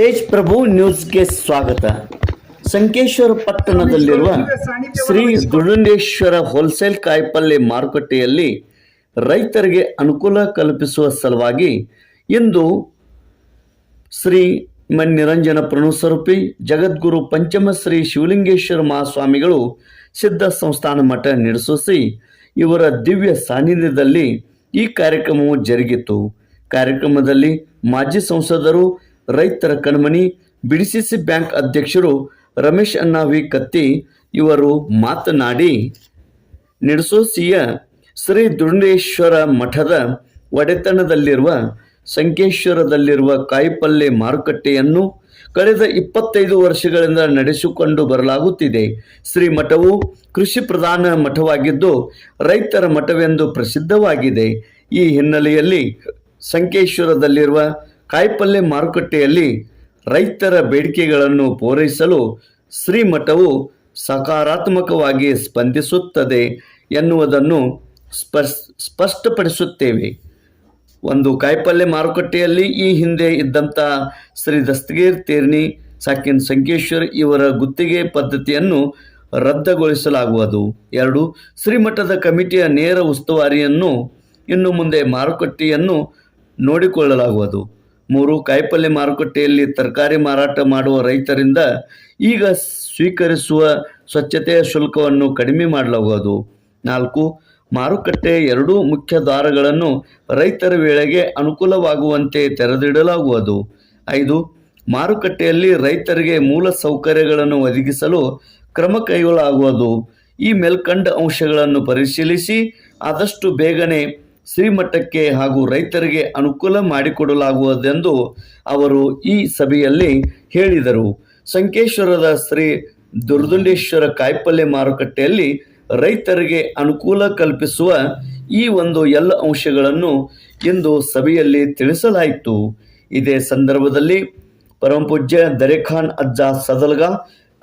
ತೇಜ್ ಪ್ರಭು ನ್ಯೂಸ್ಗೆ ಸ್ವಾಗತ. ಸಂಕೇಶ್ವರ ಪಟ್ಟಣದಲ್ಲಿರುವ ಶ್ರೀ ಗುರುಂಡೇಶ್ವರ ಹೋಲ್ಸೇಲ್ ಕಾಯಿಪಲ್ಲೆ ಮಾರುಕಟ್ಟೆಯಲ್ಲಿ ರೈತರಿಗೆ ಅನುಕೂಲ ಕಲ್ಪಿಸುವ ಸಲುವಾಗಿ ಇಂದು ಶ್ರೀ ಮನ್ನಿರಂಜನ ಪ್ರಣುಸ್ವರೂಪಿ, ಜಗದ್ಗುರು ಪಂಚಮ ಶ್ರೀ ಶಿವಲಿಂಗೇಶ್ವರ ಮಹಾಸ್ವಾಮಿಗಳು ಸಿದ್ಧ ಸಂಸ್ಥಾನ ಮಠ ನಡೆಸಿ ಇವರ ದಿವ್ಯ ಸಾನ್ನಿಧ್ಯದಲ್ಲಿ ಈ ಕಾರ್ಯಕ್ರಮವು ಜರುಗಿತು. ಕಾರ್ಯಕ್ರಮದಲ್ಲಿ ಮಾಜಿ ಸಂಸದರು ರೈತರ ಕಣ್ಮಣಿ, ಬಿಡಿಸಿಸಿ ಬ್ಯಾಂಕ್ ಅಧ್ಯಕ್ಷರು ರಮೇಶ್ ಅಣ್ಣಾವಿ ಕತ್ತಿ ಇವರು ಮಾತನಾಡಿ ನಿಡಸೋಸಿಯ ಶ್ರೀ ದುಂಡೇಶ್ವರ ಮಠದ ಒಡೆತನದಲ್ಲಿರುವ ಸಂಕೇಶ್ವರದಲ್ಲಿರುವ ಕಾಯಿಪಲ್ಲೆ ಮಾರುಕಟ್ಟೆಯನ್ನು ಕಳೆದ ಇಪ್ಪತ್ತೈದು ವರ್ಷಗಳಿಂದ ನಡೆಸಿಕೊಂಡು ಬರಲಾಗುತ್ತಿದೆ. ಶ್ರೀ ಮಠವು ಕೃಷಿ ಪ್ರಧಾನ ಮಠವಾಗಿದ್ದು ರೈತರ ಮಠವೆಂದು ಪ್ರಸಿದ್ಧವಾಗಿದೆ. ಈ ಹಿನ್ನೆಲೆಯಲ್ಲಿ ಸಂಕೇಶ್ವರದಲ್ಲಿರುವ ಕಾಯಿಪಲ್ಯ ಮಾರುಕಟ್ಟೆಯಲ್ಲಿ ರೈತರ ಬೇಡಿಕೆಗಳನ್ನು ಪೂರೈಸಲು ಶ್ರೀಮಠವು ಸಕಾರಾತ್ಮಕವಾಗಿ ಸ್ಪಂದಿಸುತ್ತದೆ ಎನ್ನುವುದನ್ನು ಸ್ಪಸ್ ಸ್ಪಷ್ಟಪಡಿಸುತ್ತೇವೆ. ಒಂದು ಕಾಯಿಪಲ್ಯ ಮಾರುಕಟ್ಟೆಯಲ್ಲಿ ಈ ಹಿಂದೆ ಇದ್ದಂಥ ಶ್ರೀ ದಸ್ತಗೀರ್ ತೇರ್ನಿ, ಸಾಕಿನ್ ಸಂಕೇಶ್ವರ್ ಇವರ ಗುತ್ತಿಗೆ ಪದ್ಧತಿಯನ್ನು ರದ್ದುಗೊಳಿಸಲಾಗುವುದು. ಎರಡು, ಶ್ರೀಮಠದ ಕಮಿಟಿಯ ನೇರ ಉಸ್ತುವಾರಿಯನ್ನು ಇನ್ನು ಮುಂದೆ ಮಾರುಕಟ್ಟೆಯನ್ನು ನೋಡಿಕೊಳ್ಳಲಾಗುವುದು. ಮೂರು ಕಾಯಿಪಲ್ಯ ಮಾರುಕಟ್ಟೆಯಲ್ಲಿ ತರಕಾರಿ ಮಾರಾಟ ಮಾಡುವ ರೈತರಿಂದ ಈಗ ಸ್ವೀಕರಿಸುವ ಸ್ವಚ್ಛತೆಯ ಶುಲ್ಕವನ್ನು ಕಡಿಮೆ ಮಾಡಲಾಗುವುದು. ನಾಲ್ಕು, ಮಾರುಕಟ್ಟೆ ಎರಡೂ ಮುಖ್ಯ ದ್ವಾರಗಳನ್ನು ರೈತರ ವೇಳೆಗೆ ಅನುಕೂಲವಾಗುವಂತೆ ತೆರೆದಿಡಲಾಗುವುದು. ಐದು, ಮಾರುಕಟ್ಟೆಯಲ್ಲಿ ರೈತರಿಗೆ ಮೂಲ ಸೌಕರ್ಯಗಳನ್ನು ಒದಗಿಸಲು ಕ್ರಮ ಕೈಗೊಳ್ಳಲಾಗುವುದು. ಈ ಮೇಲ್ಕಂಡ ಅಂಶಗಳನ್ನು ಪರಿಶೀಲಿಸಿ ಆದಷ್ಟು ಬೇಗನೆ ಶ್ರೀಮಠಕ್ಕೆ ಹಾಗೂ ರೈತರಿಗೆ ಅನುಕೂಲ ಮಾಡಿಕೊಡಲಾಗುವುದೆಂದು ಅವರು ಈ ಸಭೆಯಲ್ಲಿ ಹೇಳಿದರು. ಸಂಕೇಶ್ವರದ ಶ್ರೀ ದುರ್ದುಂಡೇಶ್ವರ ಕಾಯಿಪಲ್ಯ ಮಾರುಕಟ್ಟೆಯಲ್ಲಿ ರೈತರಿಗೆ ಅನುಕೂಲ ಕಲ್ಪಿಸುವ ಈ ಒಂದು ಎಲ್ಲ ಅಂಶಗಳನ್ನು ಇಂದು ಸಭೆಯಲ್ಲಿ ತಿಳಿಸಲಾಯಿತು. ಇದೇ ಸಂದರ್ಭದಲ್ಲಿ ಪರಮಪೂಜ್ಯ ದರೆಖಾನ್ ಅಜ್ಜ ಸದಲ್ಗ,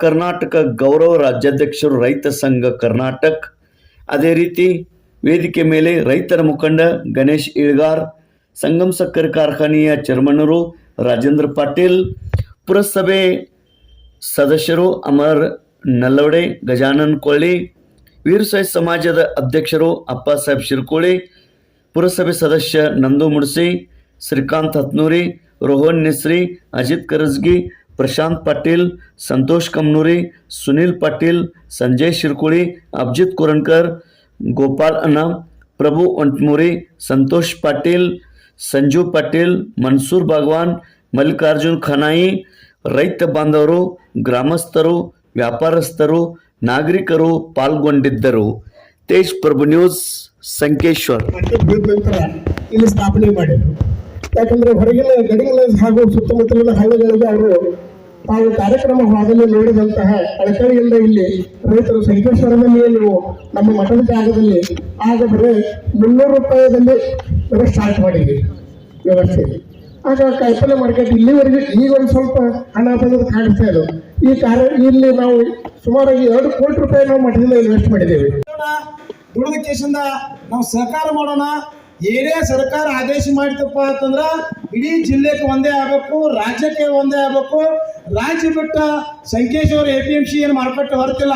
ಕರ್ನಾಟಕ ಗೌರವ ರಾಜ್ಯಾಧ್ಯಕ್ಷರು ರೈತ ಸಂಘ ಕರ್ನಾಟಕ, ಅದೇ ರೀತಿ ವೇದಿಕೆ ಮೇಲೆ ರೈತರ ಮುಖಂಡ ಗಣೇಶ್ ಇಳ್ಗಾರ್, ಸಂಗಮ್ ಸಕ್ಕರೆ ಕಾರ್ಖಾನೆಯ ಚೇರ್ಮನ್ನರು ರಾಜೇಂದ್ರ ಪಾಟೀಲ್, ಪುರಸಭೆ ಸದಸ್ಯರು ಅಮರ್ ನಲ್ಲವಡೆ, ಗಜಾನನ್ ಕೊಳ್ಳಿ, ವೀರಸಾಯಿ ಸಮಾಜದ ಅಧ್ಯಕ್ಷರು ಅಪ್ಪ ಸಾಹೇಬ್ ಶಿರ್ಕೋಳಿ, ಪುರಸಭೆ ಸದಸ್ಯ ನಂದು ಮುಡ್ಸಿ, ಶ್ರೀಕಾಂತ್ ಹತ್ನೂರಿ, ರೋಹನ್ ನಿಸ್ರಿ, ಅಜಿತ್ ಕರಜ್ಗಿ, ಪ್ರಶಾಂತ್ ಪಾಟೀಲ್, ಸಂತೋಷ್ ಕಮ್ನೂರಿ, ಸುನಿಲ್ ಪಾಟೀಲ್, ಸಂಜಯ್ ಶಿರ್ಕೋಳಿ ಅಭಿಜಿತ್ ಕುರಣ್ಕರ್ ಗೋಪಾಲ್ ಅನ್ನ ಪ್ರಭು ಒಂಟ್ಮೂರಿ, ಸಂತೋಷ್ ಪಾಟೀಲ್, ಸಂಜು ಪಾಟೀಲ್, ಮನ್ಸೂರ್ ಭಗವಾನ್, ಮಲ್ಲಿಕಾರ್ಜುನ್ ಖನಾಯಿ, ರೈತ ಬಾಂಧವರು, ಗ್ರಾಮಸ್ಥರು, ವ್ಯಾಪಾರಸ್ಥರು, ನಾಗರಿಕರು ಪಾಲ್ಗೊಂಡಿದ್ದರು. ತೇಜ್ ಪ್ರಭು ನ್ಯೂಸ್, ಸಂಕೇಶ್ವರ್. ಇಲ್ಲಿ ಸ್ಥಾಪನೆ ಮಾಡಿದ್ರು. ಯಾಕಂದ್ರೆ ಹೊರಗಿನ ಗಡಿಗಳ ಹಾಗೂ ಸುತ್ತಮುತ್ತಲಿನ ಹಳ್ಳಿಗಳಿಗೆ ಅವರು ತಾವು ಕಾರ್ಯಕ್ರಮ ಹಾದಲ್ಲಿ ನೋಡಿದಂತಹ ಅಳಕಳಿಯಿಂದ ಇಲ್ಲಿ ರೈತರು ಸಂಕೇಶ್ವರದಲ್ಲಿಯೇ ನೀವು ನಮ್ಮ ಮಠದ ಜಾಗದಲ್ಲಿ ಆಗ ಮುನ್ನೂರು ರೂಪಾಯಿದಲ್ಲಿ ಬರೀ ಸ್ಟಾರ್ಟ್ ಮಾಡಿದ್ವಿ ವ್ಯವಸ್ಥೆ. ಆಗ ಕಾಯಿಪಲ್ಯ ಮಾರ್ಕೆಟ್ ಇಲ್ಲಿವರೆಗೆ ಈಗ ಒಂದು ಸ್ವಲ್ಪ ಹಣ ಬಂದು ಕಾಣಿಸ್ತಾ ಇದ್ದು ಈ ಕಾರ್ಯ ಇಲ್ಲಿ ನಾವು ಸುಮಾರಾಗಿ ಎರಡು ಕೋಟಿ ರೂಪಾಯಿ ನಾವು ಮಠದಿಂದ ಇನ್ವೆಸ್ಟ್ ಮಾಡಿದ್ದೇವೆ. ದುಡಿದ ಕೇಸಿಂದ ನಾವು ಸಹಕಾರ ಮಾಡೋಣ. ಏನೇ ಸರ್ಕಾರ ಆದೇಶ ಮಾಡಿತಪ್ಪ ಅಂತಂದ್ರ ಇಡೀ ಜಿಲ್ಲೆಗೆ ಒಂದೇ ಆಗಬೇಕು, ರಾಜ್ಯಕ್ಕೆ ಒಂದೇ ಆಗಬೇಕು. ರಾಜ್ಯ ಬಿಟ್ಟ Sankeshwar A P M C ಏನು ಮಾರುಕಟ್ಟೆ ಹೊರತಿಲ್ಲ.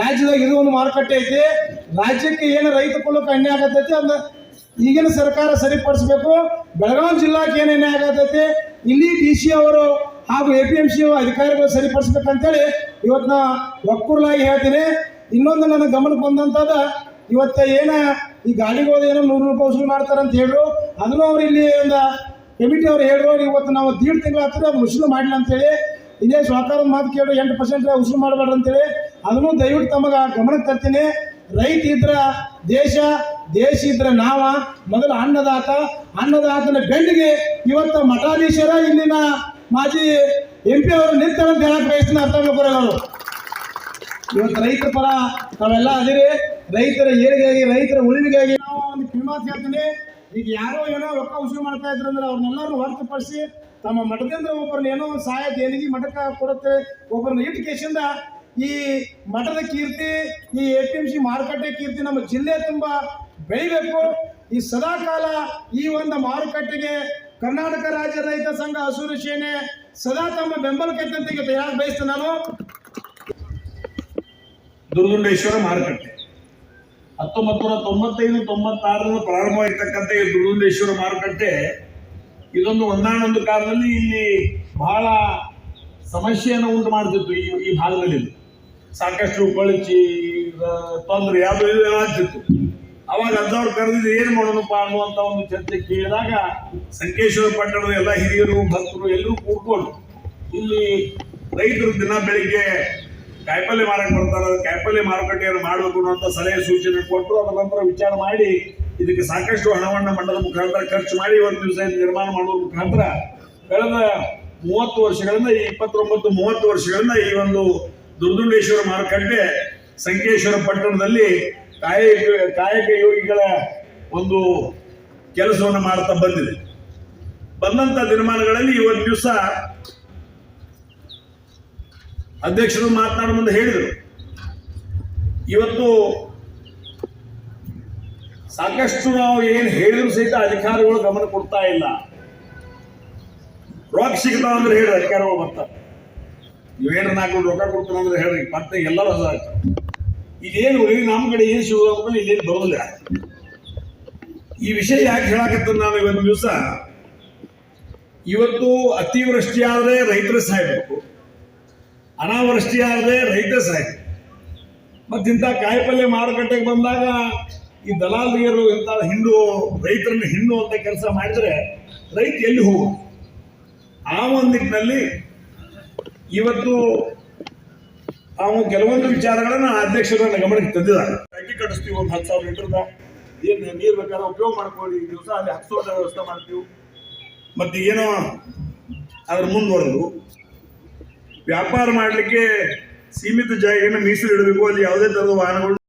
ರಾಜ್ಯದಾಗ ಇದು ಒಂದು ಮಾರುಕಟ್ಟೆ ಐತಿ. ರಾಜ್ಯಕ್ಕೆ ಏನು ರೈತ ಕುಲಕ್ಕೆ ಅನ್ಯಾಯ ಆಗತೈತಿ ಅಂದ ಈಗಿನ ಸರ್ಕಾರ ಸರಿಪಡಿಸ್ಬೇಕು. ಬೆಳಗಾವಿ ಜಿಲ್ಲಾಕ್ಕೆ ಏನು ಅನ್ಯಾಯ ಆಗತೈತಿ, ಇಲ್ಲಿ ಡಿ ಸಿ ಅವರು ಹಾಗೂ ಎ ಪಿ ಎಂ ಸಿ ಅಧಿಕಾರಿಗಳು ಸರಿಪಡಿಸ್ಬೇಕಂತೇಳಿ ಇವತ್ತು ನಾ ಒಕ್ಕೂರ್ಲಾಗಿ ಹೇಳ್ತೀನಿ. ಇನ್ನೊಂದು ನನ್ನ ಗಮನಕ್ಕೆ ಬಂದಂಥದ ಇವತ್ತು ಏನ ಈ ಗಾಡಿಗಳು ಏನೋ ನೂರು ರೂಪಾಯಿ ವಸೂಲು ಮಾಡ್ತಾರೆ ಅಂತ ಹೇಳ್ರು. ಅದನ್ನು ಅವ್ರು ಇಲ್ಲಿ ಒಂದು ಕಮಿಟಿ ಅವ್ರು ಹೇಳ್ರು ಇವತ್ತು ನಾವು ದೀಡ್ ತಿಂಗಳು ಆಗ್ತದೆ, ಅದು ಉಸಿರು ಮಾಡಿಲ್ಲ ಅಂತೇಳಿ, ಇದೇ ಸರ್ಕಾರದ ಮಾತು ಕೇಳಿ, ಎಂಟು ಪರ್ಸೆಂಟ್ ಉಸಿರು ಮಾಡಬೇಡ್ರಿ ಅಂತೇಳಿ, ಅದನ್ನು ದಯವಿಟ್ಟು ತಮಗೆ ಗಮನಕ್ಕೆ ತರ್ತೀನಿ. ರೈತ ಇದ್ರ ದೇಶ ದೇಶ ಇದ್ರೆ ನಾವ, ಮೊದಲು ಅನ್ನದಾತ, ಅನ್ನದಾತನ ಬೆನ್ನಿಗೆ ಇವತ್ತು ಮಠಾಧೀಶರ ಇಲ್ಲಿನ ಮಾಜಿ ಎಂ ಪಿ ಅವರು ನಿಂತಾರೆ ಅಂತ ಹೇಳಕ್ ಬಯಸ್ತೀನಿ, ಅರ್ಥ ಅವರು? ಇವತ್ತು ರೈತರ ಪರ ತಾವೆಲ್ಲ ಅದಿರಿ, ರೈತರ ಏಳಿಗೆಗಾಗಿ, ರೈತರ ಉಳಿವಿಗಾಗಿ ನಾವು ಒಂದು ಕಿಮಾತ್ ಹೇಳ್ತೀನಿ ಈಗ ಯಾರೋ ಏನೋ ರೊಕ್ಕ ವಸೂಲು ಮಾಡ್ತಾ ಇದ್ರು ಅಂದ್ರೆ ಅವ್ರನ್ನೆಲ್ಲರೂ ಹೊರತುಪಡಿಸಿ ತಮ್ಮ ಮಠದಿಂದ ಒಬ್ಬರನ್ನ ಏನೋ ಸಹಾಯ ದೇಣಿಗೆ ಮಠಕ್ಕೆ ಕೊಡುತ್ತೆ, ಒಬ್ಬರನ್ನ ಇಟ್ಟು ಕೇಸಿಂದ ಈ ಮಠದ ಕೀರ್ತಿ, ಈ ಎ ಪಿ ಎಂ ಸಿ ಮಾರುಕಟ್ಟೆ ಕೀರ್ತಿ ನಮ್ಮ ಜಿಲ್ಲೆ ತುಂಬ ಬೆಳಿಬೇಕು. ಈ ಸದಾಕಾಲ ಈ ಒಂದು ಮಾರುಕಟ್ಟೆಗೆ ಕರ್ನಾಟಕ ರಾಜ್ಯ ರೈತ ಸಂಘ ಹಸೂರು ಸೇನೆ ಸದಾ ತಮ್ಮ ಬೆಂಬಲಕ್ಕೆ ತಯಾರು ಬಯಸ್ತೇನೆ ನಾನು. ದುರ್ಗುಂಡೇಶ್ವರ ಮಾರುಕಟ್ಟೆ. ಹತ್ತೊಂಬತ್ತು ನೂರ ತೊಂಬತ್ತೈದು, ತೊಂಬತ್ತಾರರಲ್ಲಿ ಪ್ರಾರಂಭವಾಗಿರ್ತಕ್ಕಂಥ ಈ ದುರ್ಗುಂಡೇಶ್ವರ ಮಾರುಕಟ್ಟೆ, ಇದೊಂದು ಒಂದಾನೊಂದು ಕಾಲದಲ್ಲಿ ಇಲ್ಲಿ ಬಹಳ ಸಮಸ್ಯೆಯನ್ನು ಉಂಟು ಮಾಡ್ತಿತ್ತು ಈ ಈ ಭಾಗದಲ್ಲಿ. ಸಾಕಷ್ಟು ಕೊಳಚಿ ತೊಂದರೆ, ಯಾವುದೋ ಆಗ್ತಿತ್ತು. ಅವಾಗ ಅಂದವ್ರು ಕರೆದಿದ್ದು, ಏನು ಮಾಡೋಣಪ್ಪ ಅನ್ನುವಂಥ ಒಂದು ಚರ್ಚೆ ಕೇಳಿದಾಗ ಸಂಕೇಶ್ವರ ಪಟ್ಟಣದ ಎಲ್ಲ ಹಿರಿಯರು, ಭಕ್ತರು ಎಲ್ಲರೂ ಕೂತ್ಕೊಂಡು, ಇಲ್ಲಿ ರೈತರು ದಿನ ಬೆಳಿಗ್ಗೆ ಕಾಯಿಪಲ್ಯ ಮಾರಾಟ ಬರ್ತಾರೆ ಕಾಯಿಪಲ್ಯ ಮಾರುಕಟ್ಟೆಯನ್ನು ಮಾಡಬೇಕು ಅನ್ನುವಂಥ ಸಲಹೆ ಸೂಚನೆ ಕೊಟ್ಟರು. ಅದರ ನಂತರ ವಿಚಾರ ಮಾಡಿ, ಇದಕ್ಕೆ ಸಾಕಷ್ಟು ಹಣವನ್ನು ಮಂಡದ ಮುಖಾಂತರ ಖರ್ಚು ಮಾಡಿ ಒಂದು ದಿವಸ ನಿರ್ಮಾಣ ಮಾಡುವ ಮುಖಾಂತರ ಕಳೆದ ಮೂವತ್ತು ವರ್ಷಗಳಿಂದ, ಈ ಇಪ್ಪತ್ತೊಂಬತ್ತು, ಮೂವತ್ತು ವರ್ಷಗಳಿಂದ ಈ ಒಂದು ದುರ್ದುಂಡೇಶ್ವರ ಮಾರುಕಟ್ಟೆ ಸಂಕೇಶ್ವರ ಪಟ್ಟಣದಲ್ಲಿ ಕಾಯಕ ಕಾಯಕ ಯೋಗಿಗಳ ಒಂದು ಕೆಲಸವನ್ನು ಮಾಡ್ತಾ ಬಂದಿದೆ. ಬಂದಂತ ದಿನಮಾನಗಳಲ್ಲಿ ಇವತ್ತು ದಿವಸ ಅಧ್ಯಕ್ಷರು ಮಾತನಾಡೋ ಮುಂದೆ ಹೇಳಿದರು. ಇವತ್ತು ಸಾಕಷ್ಟು ನಾವು ಏನು ಹೇಳಿದ್ರು ಸಹಿತ ಅಧಿಕಾರಿಗಳು ಗಮನ ಕೊಡ್ತಾ ಇಲ್ಲ. ರೊಕ್ಕ ಸಿಗ್ತಾವ ಅಂದ್ರೆ ಹೇಳಿ, ಅಧಿಕಾರಿಗಳು ಬರ್ತಾರೆ. ನೀವೇನು ನಾಲ್ಕು ರೊಕ್ಕ ಕೊಡ್ತಾರೆ ಅಂದ್ರೆ ಹೇಳ್ರಿ ಮತ್ತೆ ಎಲ್ಲರೂ ಅದ ಇದೇನು ನಮ್ಮ ಕಡೆ ಏನು ಶಿವ ಇಲ್ಲೇನು ಬರೋದಿಲ್ಲ. ಈ ವಿಷಯ ಯಾಕೆ ಹೇಳಕತ್ತ ನಾನು ಇವತ್ತು ದಿವಸ? ಇವತ್ತು ಅತಿವೃಷ್ಟಿ ಆದರೆ ರೈತರು ಸಾಯ್ಬೇಕು. ಅನಾವೃಷ್ಟಿ ಆದರೆ ರೈತ ಸಾಯ್ಬೇಕು ಮತ್ತಿಂಥ ಕಾಯಿಪಲ್ಯ ಮಾರುಕಟ್ಟೆಗೆ ಬಂದಾಗ ಈ ದಲಾಲಿಯರು ಇಂಥ ಹಿಂಡು ರೈತನ ಹಿಂಡು ಅಂತ ಕೆಲಸ ಮಾಡಿದರೆ ರೈತ ಎಲ್ಲಿ ಹೋಗು? ಆ ಒಂದು ನಿಟ್ಟಿನಲ್ಲಿ ಇವತ್ತು ನಾವು ಕೆಲವೊಂದು ವಿಚಾರಗಳನ್ನು ಅಧ್ಯಕ್ಷರು ನನ್ನ ಗಮನಕ್ಕೆ ತಂದಿದ್ದಾರೆ. ಅಕ್ಕಿ ಕಟ್ಟಿಸ್ತೀವಿ ಒಂದು ಹತ್ತು ಸಾವಿರ ಲೀಟರ್ದ ಏನು ನೀರು ಬೇಕಾದ್ರೆ ಉಪಯೋಗ ಮಾಡ್ಕೊಳ್ಳಿ. ಈ ದಿವಸ ಅಲ್ಲಿ ಹತ್ತು ಸಾವಿರದ ವ್ಯವಸ್ಥೆ ಮಾಡ್ತೀವಿ. ಮತ್ತು ಏನೋ ಅದ್ರ ಮುಂದುವರೆದು ವ್ಯಾಪಾರ ಮಾಡಲಿಕ್ಕೆ ಸೀಮಿತ ಜಾಗೆಯನ್ನು ಮೀಸಲಿಡಬೇಕು. ಅಲ್ಲಿ ಯಾವುದೇ ಥರದ ವಾಹನಗಳು